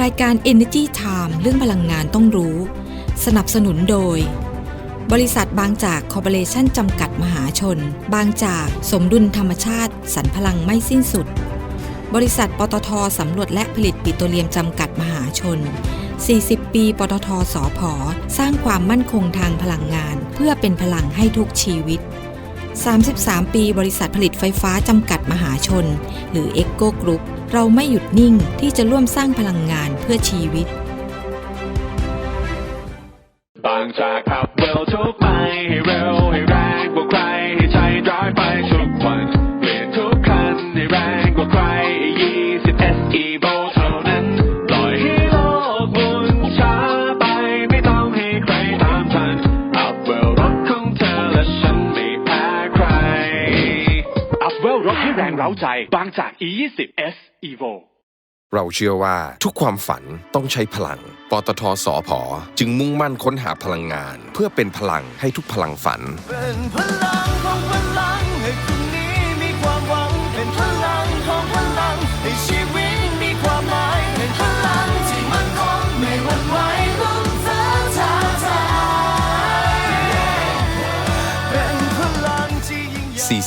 รายการ Energy Time เรื่องพลังงานต้องรู้ สนับสนุนโดย บริษัทบางจากคอร์ปอเรชั่นจำกัดมหาชน บางจากสมดุลธรรมชาติสรรพลังไม่สิ้นสุด บริษัทปตทสำรวจและผลิตปิโตรเลียมจำกัดมหาชน 40 ปี ปตทสอพอสร้างความมั่นคงทางพลังงาน เพื่อเป็นพลังให้ทุกชีวิต 33 ปี บริษัทผลิตไฟฟ้าจำกัดมหาชน หรือ e c o Group เราไม่หยุดนิ่งที่จะร่วมสร้างพลังงานเพื่อชีวิต บางจากขับเร็วทุกไปให้เร็ว ร้าใจ บางจาก E20 S Evo เราเชื่อว่าทุกความฝันต้องใช้พลัง ปตทสอพอจึงมุ่งมั่นค้นหาพลังงาน เพื่อเป็นพลังให้ทุกพลังฝันเป็นพลัง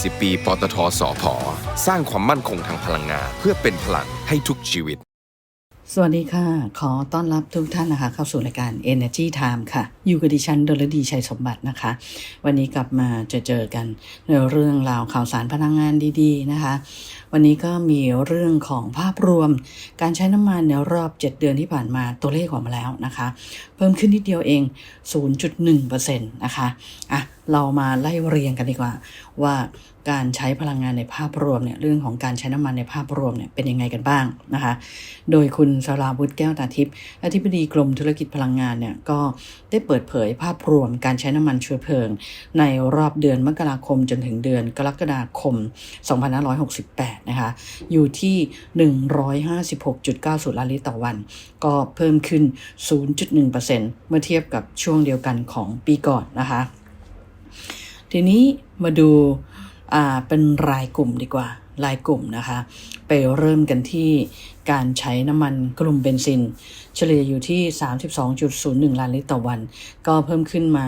40 ปี ปตทสอพอสร้างความมั่นคงทางพลังงานเพื่อเป็นพลังให้ทุกชีวิต สวัสดีค่ะ ขอต้อนรับทุกท่านนะคะ เข้าสู่รายการ Energy Time ค่ะ อยู่กับดิฉันดลดีชัยสมบัตินะคะ วันนี้กลับมาจะเจอกันในเรื่องราวข่าวสารพลังงานดีๆนะคะ วันนี้ก็มีเรื่องของภาพรวม การใช้น้ำมันในรอบ 7 เดือนที่ผ่านมาตัวเลขออกมาแล้วนะคะ เพิ่มขึ้นนิดเดียวเอง 0.1%นะคะอะเรามาไล่เรียงกันดีกว่า ว่าการใช้พลังงานในภาพรวมเนี่ยเรื่องของการใช้น้ำมันในภาพรวมเนี่ยเป็นยังไงกันบ้างนะคะ โดยคุณสราวุธแก้วตาทิพย์อธิบดีกรมธุรกิจพลังงานเนี่ยก็ได้เปิดเผยภาพรวมการใช้น้ำมันเชื้อเพลิง ในรอบเดือนมกราคมจนถึงเดือนกรกฎาคม 2568นะคะอยู่ที่ 156.90 ล้านลิตรต่อวัน ก็เพิ่มขึ้น 0.1%เมื่อเทียบกับช่วงเดียวกันของปีก่อนนะคะ ทีนี้มาดูเป็นรายกลุ่มดีกว่ารายกลุ่มนะคะ ไปเริ่มกันที่การใช้น้ำมันกลุ่มเบนซิน เฉลี่ยอยู่ที่ 32.01 ล้านลิตรต่อวัน ก็เพิ่มขึ้นมา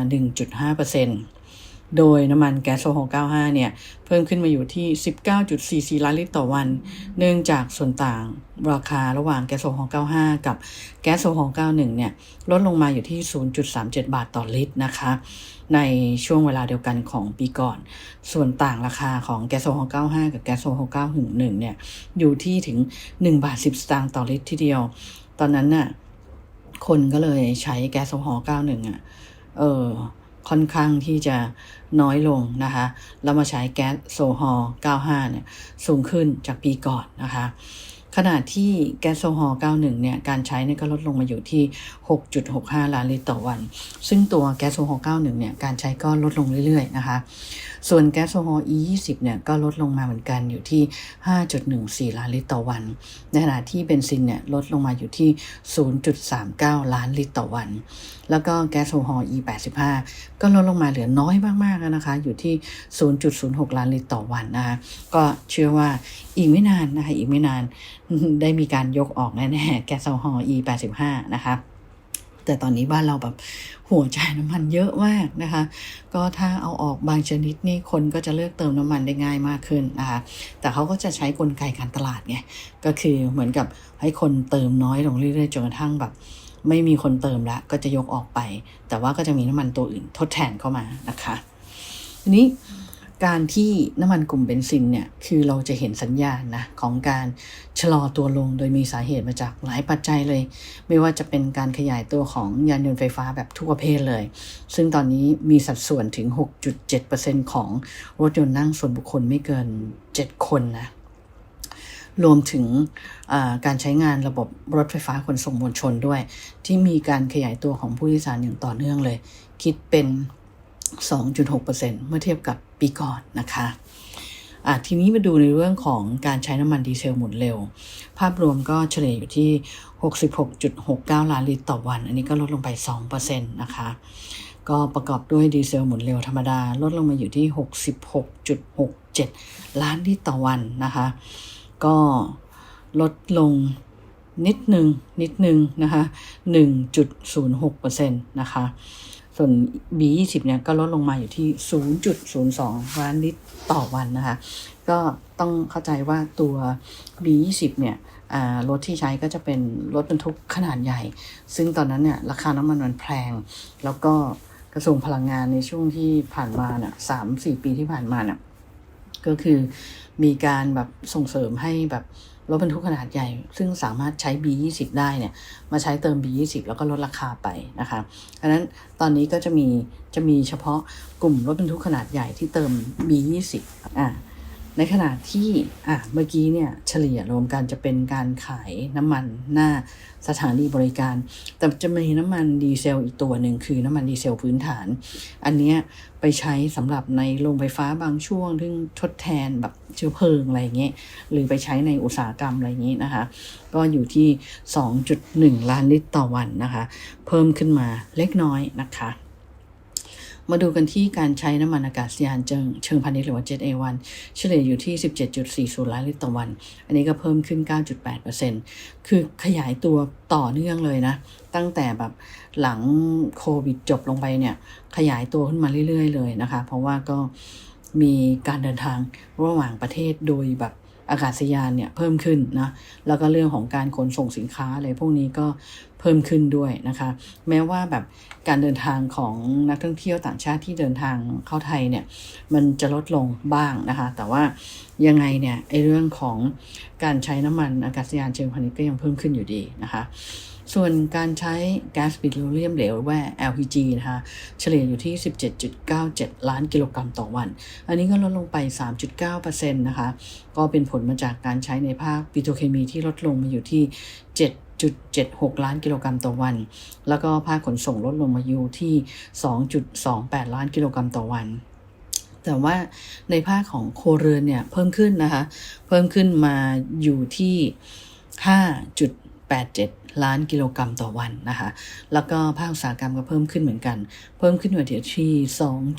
1.5% โดยน้ำมันแก๊สโซฮอล์95 เนี่ย เพิ่มขึ้นมาอยู่ที่ 19.44 ล้านลิตรต่อวัน เนื่องจากส่วนต่างราคาระหว่างแก๊สโซฮอล์95 กับแก๊สโซฮอล์91 เนี่ย ลดลงมาอยู่ที่ 0.37 บาทต่อลิตรนะคะ ในช่วงเวลาเดียวกันของปีก่อน ส่วนต่างราคาของแก๊สโซฮอล์95 กับแก๊สโซฮอล์91เนี่ย อยู่ที่ถึง 1 บาท 10 สตางค์ต่อลิตรทีเดียว ตอนนั้นน่ะ คนก็เลยใช้แก๊สโซฮอล์91 อะ เออ ค่อนข้างที่จะน้อยลงนะคะ แล้วมาใช้แก๊สโซฮอล์95 เนี่ย สูงขึ้นจากปีก่อนนะคะ ขณะที่แก๊สโซฮอล์91 เนี่ย การใช้เนี่ยก็ลดลงมาอยู่ที่ 6.65 ล้านลิตรต่อวัน ซึ่งตัวแก๊สโซฮอล์91 เนี่ย การใช้ก็ลดลงเรื่อยๆนะคะ ส่วนแก๊สโซฮอล์ E20 เนี่ย ก็ลดลงมาเหมือนกันอยู่ที่ 5.14 ล้านลิตรต่อวัน ในขณะที่เบนซินเนี่ย ลดลงมาอยู่ที่ 0.39 ล้านลิตรต่อวัน แล้วก็แก๊สโซฮอล์ E85 ก็ลดลงมาเหลือน้อยมากๆแล้วนะคะ อยู่ที่ 0.06 ล้านลิตรต่อวันนะคะ ก็เชื่อว่าอีกไม่นานนะคะ อีกไม่นานได้มีการยกออกแน่ๆ แก๊สโซฮอล์ E85 นะคะแต่ตอนนี้บ้านเราแบบหัวใจน้ำมันเยอะมากนะคะ ก็ถ้าเอาออกบางชนิดนี่คนก็จะเลือกเติมน้ำมันได้ง่ายมากขึ้นนะคะ แต่เขาก็จะใช้กลไกการตลาดไง ก็คือเหมือนกับให้คนเติมน้อยลงเรื่อยๆจนกระทั่งแบบ ไม่มีคนเติมแล้วก็จะยกออกไป แต่ว่าก็จะมีน้ำมันตัวอื่นทดแทนเข้ามานะคะทีนี้การที่น้ำมันกลุ่มเบนซินเนี่ย คือเราจะเห็นสัญญาณนะของการชะลอตัวลงโดยมีสาเหตุมาจากหลายปัจจัยเลย ไม่ว่าจะเป็นการขยายตัวของยานยนต์ไฟฟ้าแบบทุกประเภทเลย ซึ่งตอนนี้มีสัดส่วนถึง 6.7%ของรถยนต์นั่งส่วนบุคคลไม่เกิน 7 คนนะ รวมถึงการใช้งานระบบรถไฟฟ้าขนส่งมวลชนด้วย ที่มีการขยายตัวของผู้โดยสารอย่างต่อเนื่องเลย คิดเป็น 2.6%เมื่อเทียบกับปีก่อนนะคะอะทีนี้มาดูในเรื่องของการใช้น้ำมันดีเซลหมุนเร็ว ภาพรวมก็เฉลี่ยอยู่ที่ 66.69 ล้านลิตรต่อวัน อันนี้ก็ลดลงไป 2%นะคะ ก็ประกอบด้วยดีเซลหมุนเร็วธรรมดา ลดลงมาอยู่ที่ 66.67 ล้านลิตรต่อวันนะคะ ก็ลดลงนิดหนึ่งนิดหนึ่งนะคะ1.06%นะคะ ส่วน B20 เนี่ยก็ลดลงมาอยู่ที่ 0.02 ล้านลิตรต่อวันนะคะ ก็ต้องเข้าใจว่าตัว B20 เนี่ยรถที่ใช้ก็จะเป็นรถบรรทุกขนาดใหญ่ ซึ่งตอนนั้นเนี่ยราคาน้ำมันมันแพง แล้วก็กระทรวงพลังงานในช่วงที่ผ่านมาเนี่ยสามสี่ปีที่ผ่านมาเนี่ย ก็คือมีการแบบส่งเสริมให้แบบรถบรรทุกขนาดใหญ่ ซึ่งสามารถใช้ B20 ได้เนี่ย มาใช้เติม B20 แล้วก็ลดราคาไปนะคะดังนั้นตอนนี้ก็จะมีจะมีเฉพาะกลุ่มรถบรรทุกขนาดใหญ่ที่เติม B20 อ่า ในขณะที่อะเมื่อกี้เนี่ยเฉลี่ยรวมกันจะเป็นการขายน้ำมันหน้าสถานีบริการ แต่จะมีน้ำมันดีเซลอีกตัวหนึ่งคือน้ำมันดีเซลพื้นฐาน อันเนี้ยไปใช้สำหรับในโรงไฟฟ้าบางช่วงซึ่งทดแทนแบบเชื้อเพลิงอะไรเงี้ยหรือไปใช้ในอุตสาหกรรมอะไรอย่างงี้นะคะ ก็อยู่ที่ 2.1 ล้านลิตรต่อวันนะคะ เพิ่มขึ้นมาเล็กน้อยนะคะ มาดูกันที่การใช้น้ำมันอากาศยานเชิงเชิงพาณิชย์หรือว่า Jet A1 เฉลี่ยอยู่ที่ 17.40 ล้านลิตรต่อวัน อันนี้ก็เพิ่มขึ้น 9.8%คือขยายตัวต่อเนื่องเลยนะ ตั้งแต่แบบหลังโควิดจบลงไปเนี่ย ขยายตัวขึ้นมาเรื่อย ๆ เลยนะคะ เพราะว่าก็มีการเดินทางระหว่างประเทศโดยแบบ อากาศยานเนี่ยเพิ่มขึ้นนะแล้วก็เรื่องของการขนส่งสินค้าอะไรพวกนี้ก็เพิ่มขึ้นด้วยนะคะ แม้ว่าแบบการเดินทางของนักท่องเที่ยวต่างชาติที่เดินทางเข้าไทยเนี่ยมันจะลดลงบ้างนะคะ แต่ว่ายังไงเนี่ยไอเรื่องของการใช้น้ำมันอากาศยานเชิงพาณิชย์ก็ยังเพิ่มขึ้นอยู่ดีนะคะ ส่วนการใช้แก๊าซปิโตรเลียมเหลวหรือว่า LPG นะคะเฉลี่ยอยู่ที่ 17.97 ล้านกิโลกรัมต่อวัน อันนี้ก็ลดลงไป 3.9%นะคะ ก็เป็นผลมาจากการใช้ในภาคปิโตรเคมีที่ลดลงมาอยู่ที่7.76 ล้านกิโลกรัมต่อวัน แล้วก็ภาคขนส่งลดลงมาอยู่ที่ 2.28 ล้านกิโลกรัมต่อวัน แต่ว่าในภาคของโครเรือนเนี่ยเพิ่มขึ้นนะคะ เพิ่มขึ้นมาอยู่ที่ 5.87 ล้านกิโลกรัมต่อวันนะคะ แล้วก็ภาคอุตสาหกรรมก็เพิ่มขึ้นเหมือนกัน เพิ่มขึ้นมาที่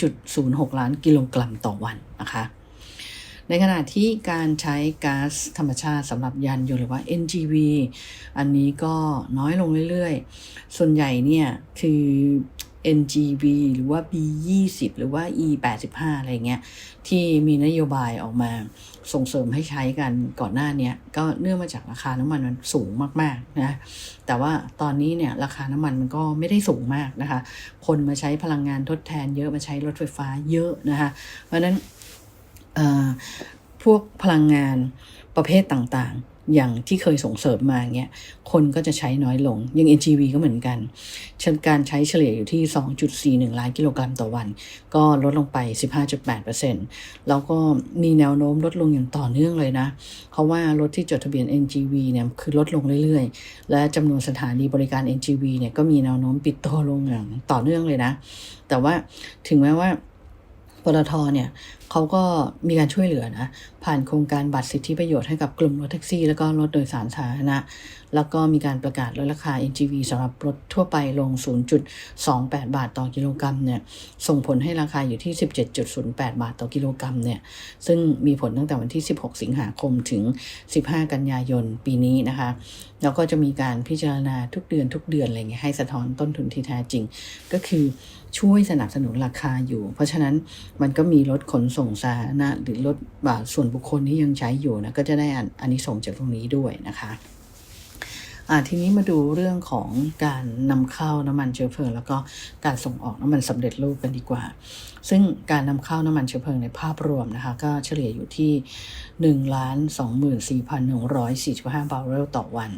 2.06 ล้านกิโลกรัมต่อวันนะคะ ในขณะที่การใช้ก๊าซธรรมชาติสำหรับยานยนต์หรือว่า NGV อันนี้ก็น้อยลงเรื่อยๆ ส่วนใหญ่เนี่ยคือ NGV หรือว่า B20 หรือว่า E85 อะไรเงี้ยที่มีนโยบายออกมาส่งเสริมให้ใช้กันก่อนหน้านี้ก็เนื่องมาจากราคาน้ำมันมันสูงมากๆนะแต่ว่าตอนนี้เนี่ยราคาน้ำมันมันก็ไม่ได้สูงมากนะคะคนมาใช้พลังงานทดแทนเยอะมาใช้รถไฟฟ้าเยอะนะคะเพราะนั้นพวกพลังงานประเภทต่างๆ อย่างที่เคยส่งเสริมมาเงี้ยคนก็จะใช้น้อยลงยัง NGV ก็เหมือนกันเช่นการใช้เฉลี่ยอยู่ที่ 2.41 ล้านกิโลกรัมต่อวัน ก็ลดลงไป 15.8%แล้วก็มีแนวโน้มลดลงอย่างต่อเนื่องเลยนะ เพราะว่ารถที่จดทะเบียน NGV เนี่ยคือลดลงเรื่อยๆ และจำนวนสถานีบริการ NGV เนี่ยก็มีแนวโน้มปิดตัวลงอย่างต่อเนื่องเลยนะ แต่ว่าถึงแม้ว่า ปตทเนี่ยเขาก็มีการช่วยเหลือนะ ผ่านโครงการบัตรสิทธิประโยชน์ให้กับกลุ่มรถแท็กซี่ แล้วก็รถโดยสารสาธารณะ แล้วก็มีการประกาศลดราคา NGV สำหรับรถทั่วไปลง 0.28 บาทต่อกิโลกรัมเนี่ยส่งผลให้ราคาอยู่ที่ 17.08 บาทต่อกิโลกรัมเนี่ยซึ่งมีผลตั้งแต่วันที่ 16 สิงหาคมถึง 15 กันยายนปีนี้นะคะแล้วก็จะมีการพิจารณาทุกเดือนทุกเดือนอะไรเงี้ยให้สะท้อนต้นทุนที่แท้จริง ก็คือ ช่วยสนับสนุนราคาอยู่ เพราะฉะนั้นมันก็มีรถขนส่งสาธารณะหรือรถบาส่วนบุคคลที่ยังใช้อยู่นะก็จะได้อันอันนี้ส่งจากตรงนี้ด้วยนะคะอ่าทีนี้มาดูเรื่องของการนำเข้าน้ำมันเชื้อเพลิง แล้วก็การส่งออกน้ำมันสำเร็จรูปกันดีกว่า ซึ่งการนำเข้าน้ำมันเชื้อเพลิงในภาพรวมนะคะก็เฉลี่ยอยู่ที่1ล้าน24,145บาร์เรลต่อวัน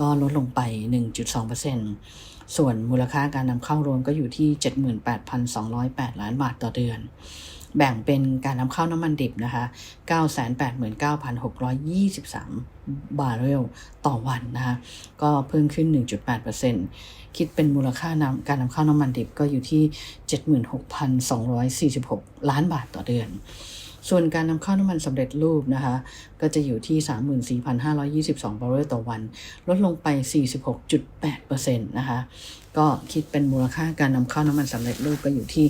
ก็ลดลงไป 1.2% ส่วนมูลค่าการนำเข้ารวมก็อยู่ที่ 78,208 ล้านบาทต่อเดือน แบ่งเป็นการนำเข้าน้ำมันดิบนะคะ 989,623 บาร์เรลต่อวันนะคะ ก็เพิ่มขึ้น 1.8%คิดเป็นมูลค่านำการนำเข้าน้ำมันดิบก็อยู่ที่ 76,246 ล้านบาทต่อเดือน ส่วนการนำเข้าน้ำมันสำเร็จรูปนะคะ ก็จะอยู่ที่ 34,522 บาร์เรลต่อวัน ลดลงไป 46.8%นะคะ ก็คิดเป็นมูลค่าการนำเข้าน้ำมันสำเร็จรูปก็อยู่ที่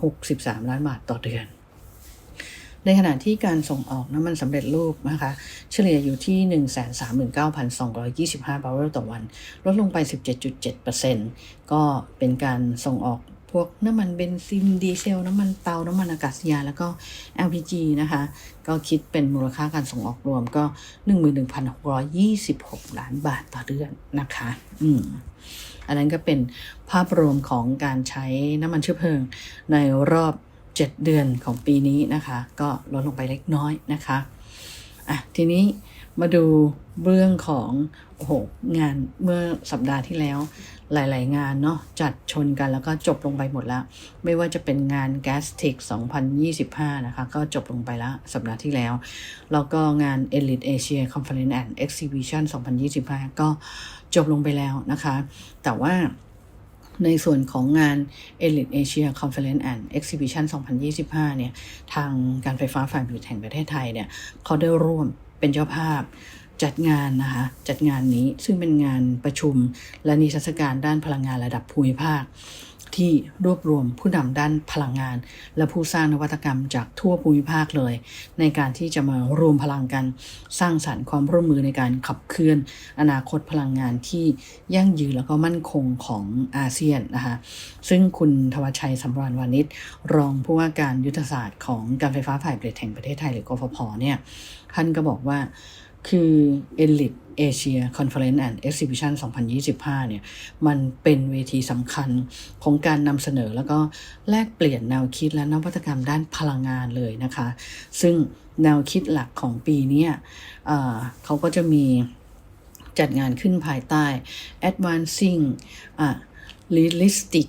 1,963 ล้านบาทต่อเดือนในขณะที่การส่งออกน้ำมันสำเร็จรูปนะคะ เฉลี่ยอยู่ที่ 139,225 บาร์เรลต่อวัน ลดลงไป 17.7%ก็เป็นการส่งออก พวกน้ำมันเบนซินดีเซล น้ำมันเตา น้ำมันอากาศยานแล้วก็ LPG นะคะ ก็คิดเป็นมูลค่าการส่งออกรวมก็ 11,626 ล้านบาทต่อเดือนนะคะ อืมอันนั้นก็เป็นภาพรวมของการใช้น้ำมันเชื้อเพลิงในรอบ 7 เดือนของปีนี้นะคะ ก็ลดลงไปเล็กน้อยนะคะอะทีนี้มาดูเรื่องของโอ้โหงานเมื่อสัปดาห์ที่แล้ว หลาย ๆ งานเนาะจัดชนกันแล้วก็จบลงไปหมดแล้ว ไม่ว่าจะเป็นงาน g a s t e c 2025 นะคะ ก็จบลงไปแล้วสัปดาห์ที่แล้ว แล้วก็งาน Elite Asia Conference and Exhibition 2025 ก็จบลงไปแล้วนะคะ แต่ว่าในส่วนของงาน Elite Asia Conference and Exhibition 2025 เนี่ย ทางการไฟฟ้าฝ่ายผลิตแห่งประเทศไทยเนี่ยเขาได้ร่วมเป็นเจ้าภาพ จัดงานนะคะจัดงานนี้ซึ่งเป็นงานประชุม และนิทรรศการด้านพลังงานระดับภูมิภาค ที่รวบรวมผู้นำด้านพลังงาน และผู้สร้างนวัตกรรมจากทั่วภูมิภาคเลย ในการที่จะมารวมพลังกัน สร้างสรรค์ความร่วมมือในการขับเคลื่อน อนาคตพลังงานที่ยั่งยืนแล้วก็มั่นคงของอาเซียนนะคะซึ่งคุณทวชชัยสำราญวานิชรองผู้ว่าการยุทธศาสตร์ของการไฟฟ้าฝ่ายผลิตแห่งประเทศไทยหรือกฟผเนี่ยท่านก็บอกว่า คือ Elite Asia Conference and Exhibition 2025 เนี่ย มันเป็นเวทีสำคัญของการนำเสนอแล้วก็แลกเปลี่ยนแนวคิดและนวัตกรรมด้านพลังงานเลยนะคะ ซึ่งแนวคิดหลักของปีนี้เเขาก็จะมีจัดงานขึ้นภายใต้ Advancing อะ Realistic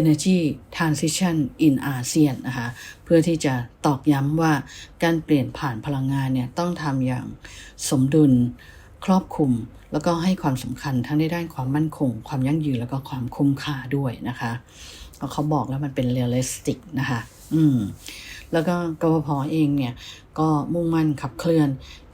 Energy Transition in ASEAN นะคะเพื่อที่จะตอกย้ำว่าการเปลี่ยนผ่านพลังงานเนี่ยต้องทำอย่างสมดุล ครอบคลุม แล้วก็ให้ความสำคัญทั้งในด้านความมั่นคง ความยั่งยืนแล้วก็ความคุ้มค่าด้วยนะคะเพราะเขาบอกแล้วมันเป็น realistic นะคะอืมแล้วก็กพพเองเนี่ยก็มุ่งมั่นขับเคลื่อน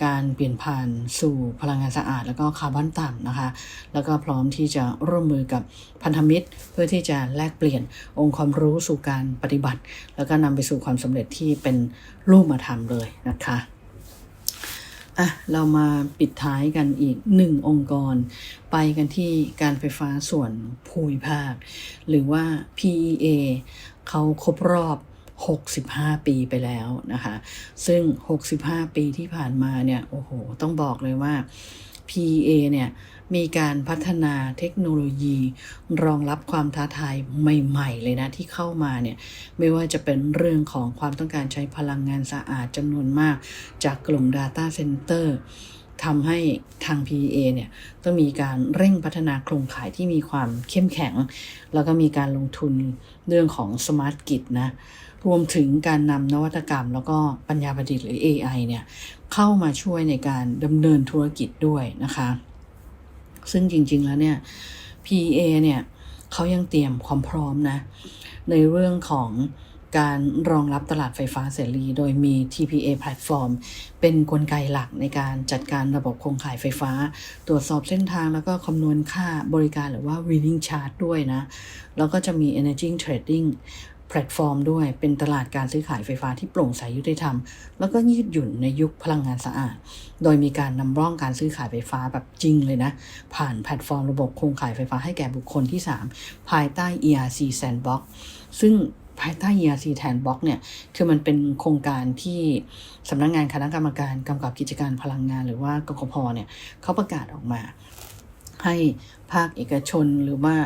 การเปลี่ยนผ่านสู่พลังงานสะอาด แล้วก็คาร์บอนต่ำนะคะ แล้วก็พร้อมที่จะร่วมมือกับพันธมิตร เพื่อที่จะแลกเปลี่ยนองค์ความรู้สู่การปฏิบัติ แล้วก็นำไปสู่ความสำเร็จที่เป็นรูปธรรมเลยนะคะ อะเรามาปิดท้ายกันอีกหนึ่งองค์กร ไปกันที่การไฟฟ้าส่วนภูมิภาค หรือว่า PEA เขาครบรอบ 65 ปีไปแล้วนะคะ ซึ่ง 65 ปีที่ผ่านมาเนี่ย โอ้โห ต้องบอกเลยว่า PEA เนี่ยมีการพัฒนาเทคโนโลยี รองรับความท้าทายใหม่ ๆ เลยนะที่เข้ามาเนี่ยไม่ว่าจะเป็นเรื่องของความต้องการใช้พลังงานสะอาดจำนวนมาก จากกลุ่ม Data Center ทำให้ทาง PEA เนี่ยต้องมีการเร่งพัฒนาโครงข่ายที่มีความเข้มแข็ง แล้วก็มีการลงทุนเรื่องของ Smart Grid นะรวมถึงการนำนวัตกรรมแล้วก็ปัญญาประดิษฐ์หรือ AI เนี่ย เข้ามาช่วยในการดำเนินธุรกิจด้วยนะคะ ซึ่งจริง ๆ แล้วเนี่ย PA เนี่ยเขายังเตรียมความพร้อมนะ ในเรื่องของการรองรับตลาดไฟฟ้าเสรีโดยมี TPA Platform เป็นนกลไกหลักในการจัดการระบบโครงข่ายไฟฟ้า ตรวจสอบเส้นทางแล้วก็คำนวณค่าบริการหรือว่า Winning Charge ด้วยนะ แล้วก็จะมี Energy Trading แพลตฟอร์มด้วยเป็นตลาดการซื้อขายไฟฟ้าที่โปร่งใสยุติธรรม แล้วก็ยืดหยุ่นในยุคพลังงานสะอาด โดยมีการนำร่องการซื้อขายไฟฟ้าแบบจริงเลยนะ ผ่านแพลตฟอร์มระบบโครงข่ายไฟฟ้าให้แก่บุคคลที่ 3 ภายใต้ ERC Sandbox ซึ่งภายใต้ ERC Sandbox เนี่ย คือมันเป็นโครงการที่สำนักงานคณะกรรมการกำกับกิจการพลังงาน หรือว่ากกพเนี่ยเขาประกาศออกมา ให้ภาคเอกชนหรือว่า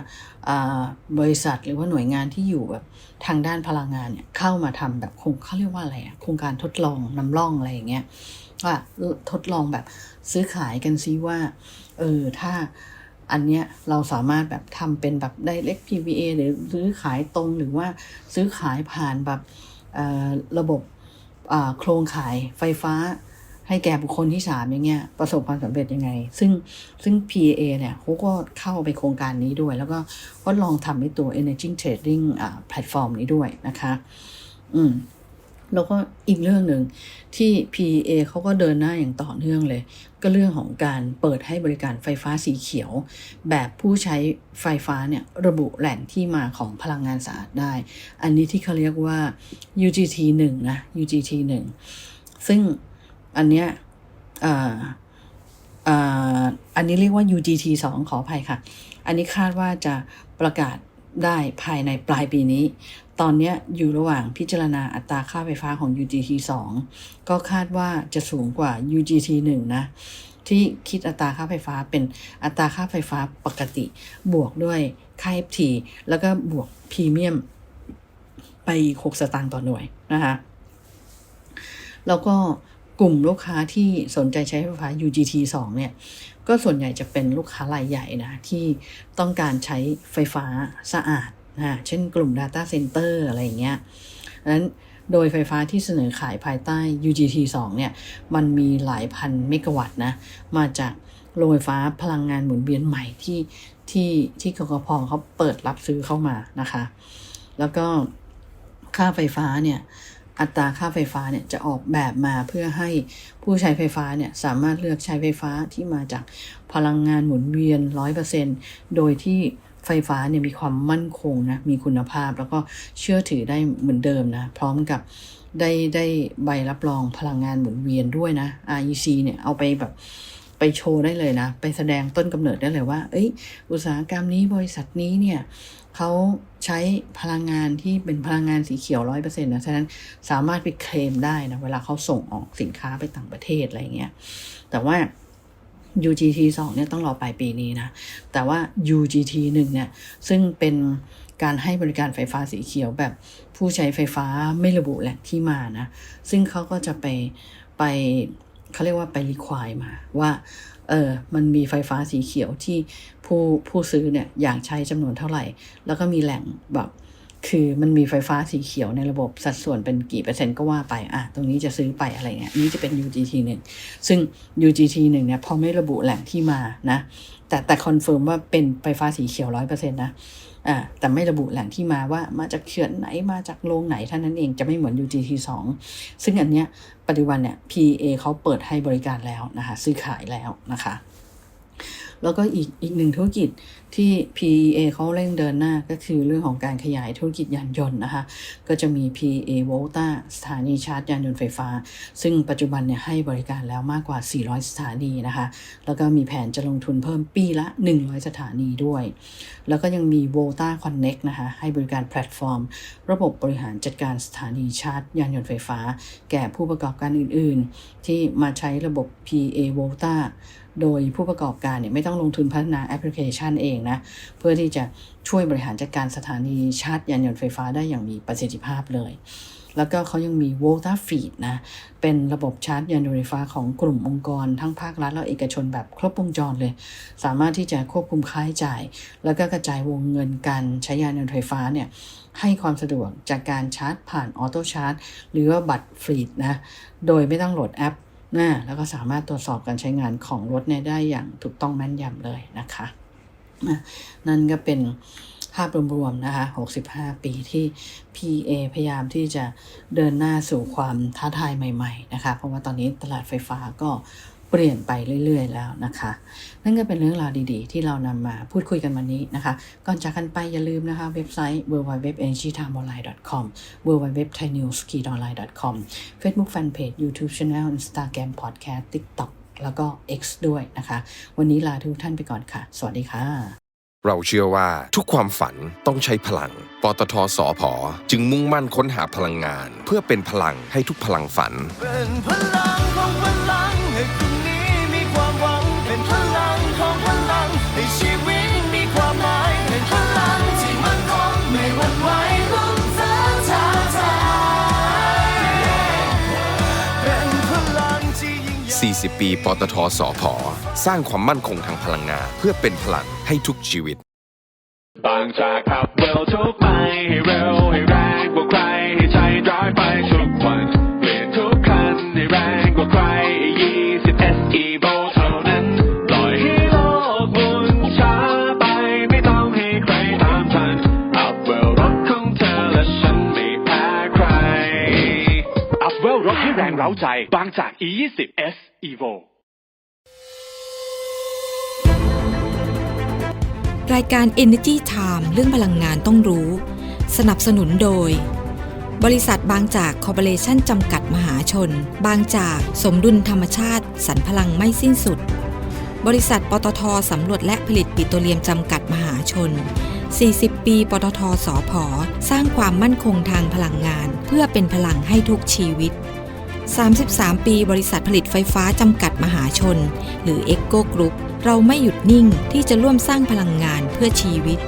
บริษัทหรือว่าหน่วยงานที่อยู่แบบทางด้านพลังงานเนี่ยเข้ามาทำแบบโครงเขาเรียกว่าอะไรอะโครงการทดลองนำร่องอะไรอย่างเงี้ยว่าทดลองแบบซื้อขายกันซิว่าเออถ้าอันเนี้ยเราสามารถแบบทำเป็นแบบ direct PVA หรือซื้อขายตรงหรือว่าซื้อขายผ่านแบบระบบโครงข่ายไฟฟ้า ให้แก่บุคคลที่สามอย่างเงี้ยประสบความสำเร็จยังไง ซึ่งซึ่ง PA เนี่ยเขาก็เข้าไปโครงการนี้ด้วย แล้วก็ก็ลองทำในตัว Energy Trading อ่าแพลตฟอร์มนี้ด้วยนะคะ อืมแล้วก็อีกเรื่องหนึ่งที่ p a เขาก็เดินหน้าอย่างต่อเนื่องเลย ก็เรื่องของการเปิดให้บริการไฟฟ้าสีเขียว แบบผู้ใช้ไฟฟ้าเนี่ยระบุแหล่งที่มาของพลังงานสะอาดได้ อันนี้ที่เขาเรียกว่า UGT 1นะ UGT 1ซึ่ง อันเนี้ยอ่าอ่าอันนี้เรียกว่า UGT 2 ขออภัยค่ะ อันนี้คาดว่าจะประกาศได้ภายในปลายปีนี้ ตอนเนี้ยอยู่ระหว่างพิจารณาอัตราค่าไฟฟ้าของ UGT 2 ก็คาดว่าจะสูงกว่า UGT 1 นะ ที่คิดอัตราค่าไฟฟ้าเป็นอัตราค่าไฟฟ้าปกติ บวกด้วยค่า FT แล้วก็บวกพรีเมียม ไปอีก6สตางค์ต่อหน่วยนะคะ แล้วก็ กลุ่มลูกค้าที่สนใจใช้ไฟฟ้า UGT 2 เนี่ย ก็ส่วนใหญ่จะเป็นลูกค้ารายใหญ่นะ ที่ต้องการใช้ไฟฟ้าสะอาดนะเช่นกลุ่ม Data Center อะไรอย่างเงี้ยดังนั้นโดยไฟฟ้าที่เสนอขายภายใต้ UGT 2 เนี่ย มันมีหลายพันเมกะวัตต์นะ มาจากโรงไฟฟ้าพลังงานหมุนเวียนใหม่ที่ที่ที่กกพเขาเปิดรับซื้อเข้ามานะคะ แล้วก็ค่าไฟฟ้าเนี่ย อัตราค่าไฟฟ้าเนี่ยจะออกแบบมาเพื่อให้ผู้ใช้ไฟฟ้าเนี่ยสามารถเลือกใช้ไฟฟ้าที่มาจากพลังงานหมุนเวียน 100%โดยที่ไฟฟ้าเนี่ยมีความมั่นคงนะ มีคุณภาพแล้วก็เชื่อถือได้เหมือนเดิมนะ พร้อมกับได้ได้ใบรับรองพลังงานหมุนเวียนด้วยนะ REC เนี่ยเอาไปแบบไปโชว์ได้เลยนะ ไปแสดงต้นกำเนิดได้เลยว่า เอ้ย อุตสาหกรรมนี้บริษัทนี้เนี่ย เขาใช้พลังงานที่เป็นพลังงานสีเขียวร้อยเปอร์เซ็นต์นะฉะนั้นสามารถไปเคลมได้นะ เวลาเขาส่งออกสินค้าไปต่างประเทศอะไรเงี้ย แต่ว่า UGT 2เนี่ยต้องรอปลายปีนี้นะ แต่ว่า UGT 1เนี่ย ซึ่งเป็นการให้บริการไฟฟ้าสีเขียวแบบผู้ใช้ไฟฟ้าไม่ระบุแหล่งที่มานะ ซึ่งเขาก็จะไปไปเขาเรียกว่าไปรีควายมาว่า เออมันมีไฟฟ้าสีเขียวที่ผู้ผู้ซื้อเนี่ยอยากใช้จำนวนเท่าไหร่ แล้วก็มีแหล่งแบบคือมันมีไฟฟ้าสีเขียวในระบบสัดส่วนเป็นกี่เปอร์เซ็นต์ก็ว่าไปอะตรงนี้จะซื้อไปอะไรเงี้ยนี่จะเป็น UGT 1 ซึ่ง UGT 1เนี่ยพอไม่ระบุแหล่งที่มานะ แต่แต่คอนเฟิร์มว่าเป็นไฟฟ้าสีเขียวร้อยเปอร์เซ็นต์นะ อ่าแต่ไม่ระบุแหล่งที่มาว่ามาจากเขื่อนไหนมาจากโรงไหนเท่านั้นเองจะไม่เหมือน UGT 2ซึ่งอันเนี้ยปัจจุบันเนี่ย PA เขาเปิดให้บริการแล้วนะคะ ซื้อขายแล้วนะคะ แล้วก็อีกอีกหนึ่งธุรกิจที่ PEA เขาเร่งเดินหน้าก็คือเรื่องของการขยายธุรกิจยานยนต์นะคะ ก็จะมี PEA Volta สถานีชาร์จยานยนต์ไฟฟ้า ซึ่งปัจจุบันเนี่ยให้บริการแล้วมากกว่า 400 สถานีนะคะ แล้วก็มีแผนจะลงทุนเพิ่มปีละ 100 สถานีด้วย แล้วก็ยังมี Volta Connect นะคะ ให้บริการแพลตฟอร์ม ระบบบริหารจัดการสถานีชาร์จยานยนต์ไฟฟ้า แก่ผู้ประกอบการอื่น ๆ ที่มาใช้ระบบ PA Volta โดยผู้ประกอบการเนี่ยไม่ต้องลงทุนพัฒนาแอปพลิเคชันเองนะ เพื่อที่จะช่วยบริหารจัดการสถานีชาร์จยานยนต์ไฟฟ้าได้อย่างมีประสิทธิภาพเลย แล้วก็เขายังมี Volta Feed นะ เป็นระบบชาร์จยานยนต์ไฟฟ้าของกลุ่มองค์กร ทั้งภาครัฐและเอกชนแบบครบวงจรเลย สามารถที่จะควบคุมค่าใช้จ่าย แล้วก็กระจายวงเงินการใช้ยานยนต์ไฟฟ้าเนี่ยให้ความสะดวกจากการชาร์จผ่านออโต้ชาร์จหรือว่าบัตรฟรีดนะ โดยไม่ต้องโหลดแอป นะแล้วก็สามารถตรวจสอบการใช้งานของรถเนี่ยได้อย่างถูกต้องแม่นยำเลยนะคะนะนั่นก็เป็นภาพรวมๆนะคะ65 ปีที่ PA พยายามที่จะเดินหน้าสู่ความท้าทายใหม่ ๆ นะคะ เพราะว่าตอนนี้ตลาดไฟฟ้าก็ เปลี่ยนไปเรื่อย ๆ แล้วนะคะ นั่นก็เป็นเรื่องราวดีๆ ที่เรานำมาพูดคุยกันวันนี้นะคะ ก่อนจากกันไปอย่าลืมนะคะ เว็บไซต์ www.energytimeonline.com www.thainewskidonline.com Facebook Fanpage YouTube Channel Instagram Podcast TikTok แล้วก็ X ด้วยนะคะ วันนี้ลาทุกท่านไปก่อนค่ะ สวัสดีค่ะ เราเชื่อว่าทุกความฝันต้องใช้พลัง ปตทสอพอจึงมุ่งมั่นค้นหาพลังงาน เพื่อเป็นพลังให้ทุกพลังฝัน เป็นพลังของพลังให้พรุ่ 40 ปี ปตทสอพอสร้างความมั่นคงทางพลังงานเพื่อเป็นพลังให้ทุกชีวิต บางจากขับเร็วทุกไปให้เร็วให้แรง ใจ บางจาก E20 S Evo รายการ Energy Time เรื่องพลังงานต้องรู้ สนับสนุนโดย บริษัทบางจากคอร์ปอเรชั่นจำกัดมหาชน บางจากสมดุลธรรมชาติสรรพลังไม่สิ้นสุด บริษัทปตทสำรวจและผลิตปิโตรเลียมจำกัดมหาชน 40 ปี ปตทสอพอสร้างความมั่นคงทางพลังงาน เพื่อเป็นพลังให้ทุกชีวิต 33 ปีบริษัทผลิตไฟฟ้าจำกัดมหาชน หรือ e c o Group เราไม่หยุดนิ่งที่จะร่วมสร้างพลังงานเพื่อชีวิต